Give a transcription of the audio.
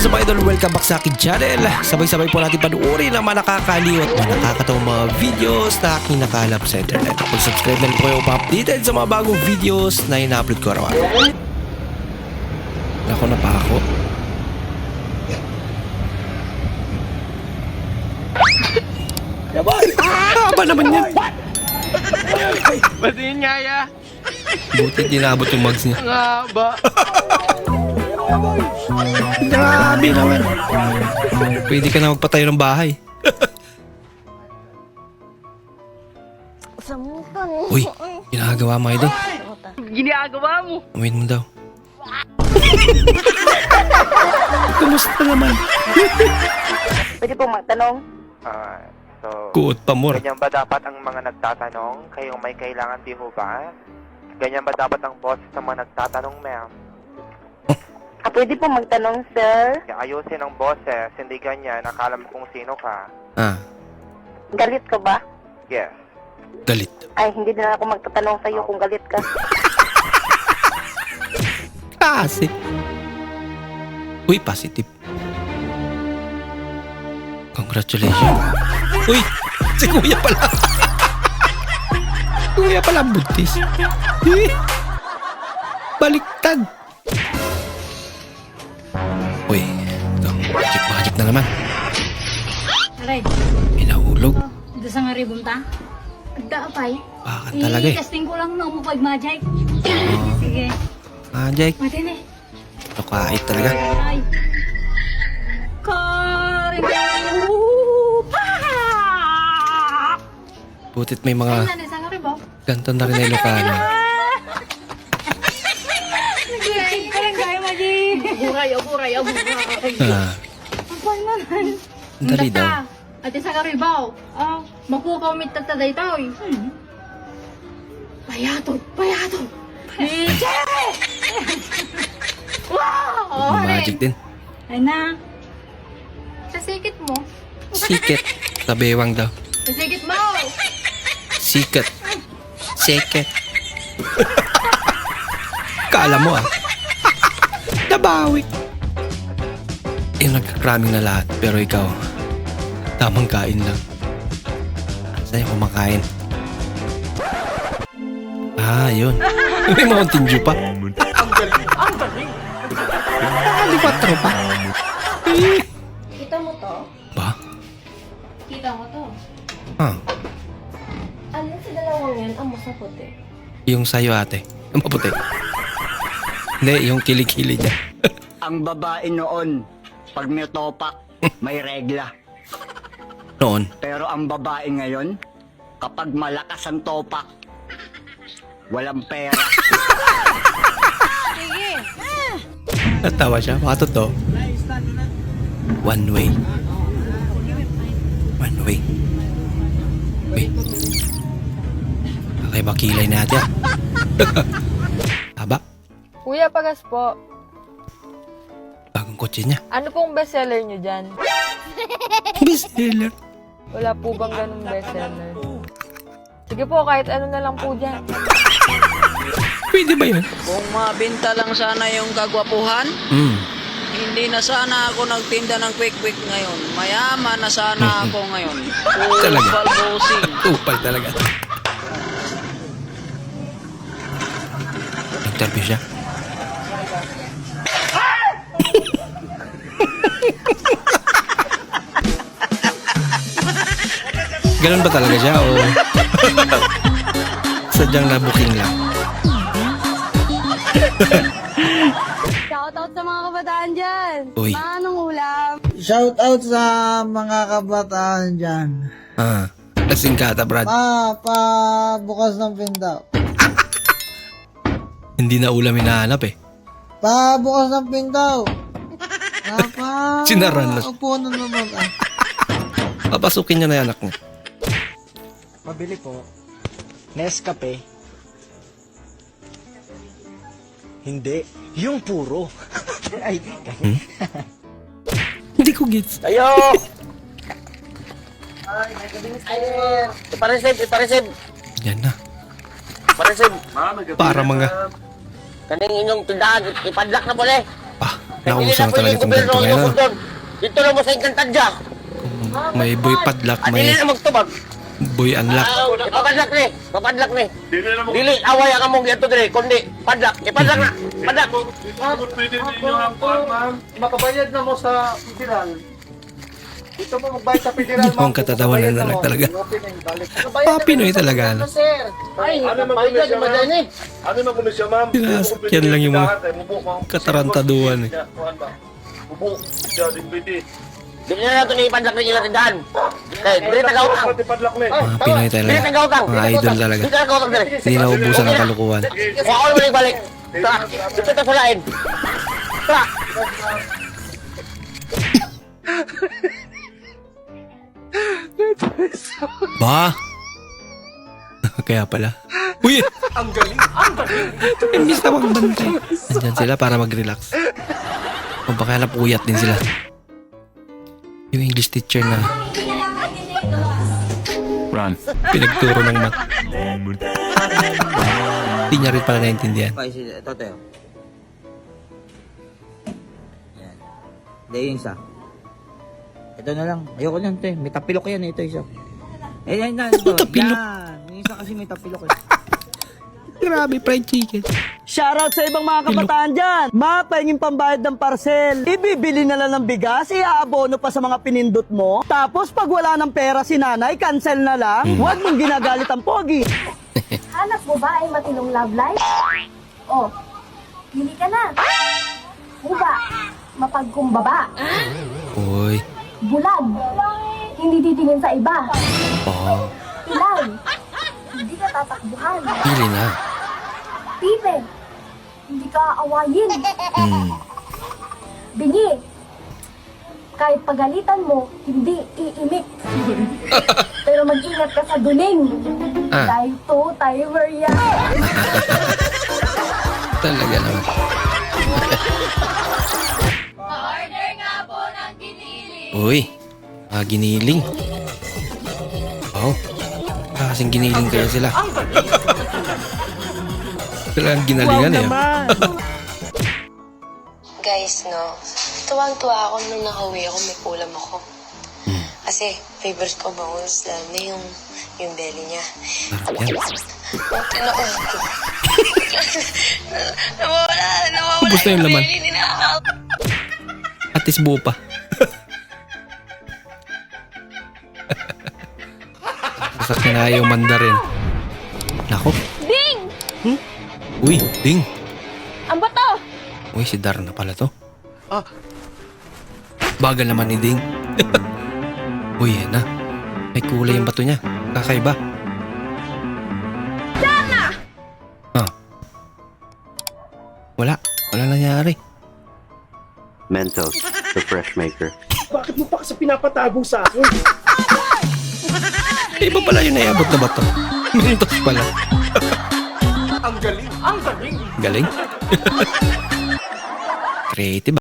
is up idol? Welcome back sa akin channel. Sabay-sabay po natin panuorin ang mga nakakaliw at mga nakakatawang mga videos na aking nakalap sa internet. Kung subscribe na rin po kayo pa-updated sa mga bagong videos na ina-upload ko araw-araw. Ako na pa ako. Ah, ba naman yan? Ba't yun nga ya? Buti dinabot yung mugs niya. Nga ba? Grabe naman. Pwede ka na magpatayo ng bahay. Uy, ginagawa mo idol. Ginagawa mo. Amin mo daw. Kumusta naman? Pwede pong magtanong. Ah, so, Kuot pa more. ganyan ba dapat ang mga nagtatanong? Kayong may kailangan di ho ba? Ganyan ba dapat ang boss sa mga nagtatanong, ma'am? Ah, pwede pong magtanong, sir. Ayusin ang boses, hindi ganyan. Akala mo kung sino ka. Ah, Galit ka ba? Yes. galit. Ay, hindi na ako magtatanong sa iyo kung galit ka. Kasi. Uy, positive. Congratulations. Uy, si kuya pala. kuya pala ang buntis. Eh, Baliktad. Na naman. Aray, Inahulog. dito sa nga ribon ta. Agda apay. Bakit talaga eh. testing ko lang no mo pag magic. Oh, Sige, magic. matin eh. Ito kahit talaga. Ay. Kare pa! Butit may mga ganto na rin na Ilocano. Nag-iisip ka lang gaya maji. Buray, buray, buray. Apa naman? dali daw. Ate sa karibaw. Ah, makukaw mit tataday tao eh. Hmm. Payato, payato. Nije! wow! Mga magic din. Ay na. Sa sikit mo. Siket. Sa bewang daw. Sa sikit mo. Sikat. Seket. Kala mo ah. Nabawi. Eh, nagkakraming na lahat. Pero ikaw, tamang kain lang. Sa'yo kumakain. Ah, yun. May Mountain Dew pa. Ang galing. Ang galing. Ah, tropa? Eh. Kita mo to? Ba? Kita mo to? Ah, Alin sa dalawang yan ang mas puti? yung sa'yo ate. Yung maputi. Hindi, yung kilikili niya. ang babae noon, pag may topak, may regla. Noon. Pero ang babae ngayon, kapag malakas ang topak, walang pera. Natawa siya. Baka totoo. One way. One way. Uy. Okay, makilay natin. Taba. Kuya Pagas po, Bagong kotse niya. ano pong bestseller nyo dyan? Bestseller. Wala po bang ganun bestseller? Sige po, kahit ano na lang po dyan. Pwede ba yan? Kung mabinta lang sana yung kagwapuhan, Hmm. hindi na sana ako nagtinda ng quick-quick ngayon. Mayaman na sana ako ngayon. Talaga? Kupal bossing. Talaga. Interview siya. Ganun ba talaga siya o sadyang nabuking lang? Shoutout sa mga kabataan dyan! Uy. Anong ulam? Shout out sa mga kabataan dyan. Ah, lasing ka ata, Brad. Pa, pa, bukas ng pinto. Hindi na ulam hinahanap eh. Pa, bukas ng pinto. Ah, pa. Sinaran na. Upo na naman. Ah. Papasukin niya na yung anak niya. Pabili po. Nescafe. Hindi. Yung puro. Ay, Hindi ko gets. Ayo! Iparesib, iparesib. Yan na. Iparesib. Para mga... Kaning inyong tindahan, ipadlak na pala eh. Ah, Nausang talaga itong ganito ngayon. ano? Dito lang mo sa Encantadja. May boy padlock, At may dili na magtubag. Boy unlock. Ah, Ipapadlak ni. Ipapadlak ni. Dili away ang among dito dire kundi padlak. Ipadlak na. Padlak. Makabayad na mo sa federal. Dito mo magbayad sa federal, Ang katatawanan na lang talaga. Mga Pinoy talaga. Ano? Ay, bayad di madan ni. Sinasakyan lang yung mga katarantaduhan eh. Dili na nato ni ipadlak ni ilang tindahan. Kay dire tagautang. Mga Pinoy Dire talaga. tagautang. Mga idol talaga. Dire tagautang dire. Hindi na ubusan ng kalukuhan. Wa ako balik balik. Tara, dito ta sa lain. Tara. Ba? Kaya pala. Uy! Ang galing! Ang galing! Imbis na magbantay. Andyan sila para mag-relax. O baka hanap uyat din sila. Yung English teacher na Run. pinagturo ng math. Hindi niya rin pala naintindihan. Okay, sige. Ito, Teo. Yan. Hindi, yung isa. Ito na lang. Ayoko niyan, te. May tapilok yan. Ito isa. Eh, yan na. Ito. Tapilok? Yan. Yung isa kasi may tapilok eh. Grabe, fried chicken. Shoutout sa ibang mga kabataan dyan. Mapahingin pambayad ng parcel. Ibibili na lang ng bigas, iaabono pa sa mga pinindot mo. Tapos pag wala ng pera si nanay, cancel na lang. Huwag mong ginagalit ang pogi. Hanap mo ba ay matinong love life? Oh, pili ka na. Uba, mapagkumbaba. Uy. Bulag, hindi titingin sa iba. Oh, Ilag, hindi ka tatakbuhan. pili na. Pipe, hindi ka aawayin. Hmm. Bingi, kahit pagalitan mo, hindi iimik. Pero mag-ingat ka sa duling. Ah. Dahil to, timer yan. Talaga naman. Uy, ah, giniling. Wow. Kasing giniling kaya sila. Talagang ginalingan eh. ah. Guys, no, tuwang-tuwa ako nung nakauwi ako, may kulam ako. Kasi favorite ko bangus, lalo na yung, yung belly niya. Ah, yan. Tinako. nawawala, nawawala Ubus na yung laman. At least buo pa. Na yung mandarin. Nako. Uy, ding. Ang bato! Uy, si Dar na pala to. Bagal naman ni Ding. Uy, yan na. May kulay yung bato niya. Kakaiba. Sana! Ah. Wala. Wala nangyari. Mentos, the fresh maker. Eh, iba pala yung naiabot na bato. Mentos pala. Ang galing. Ang galing. Galing? Creative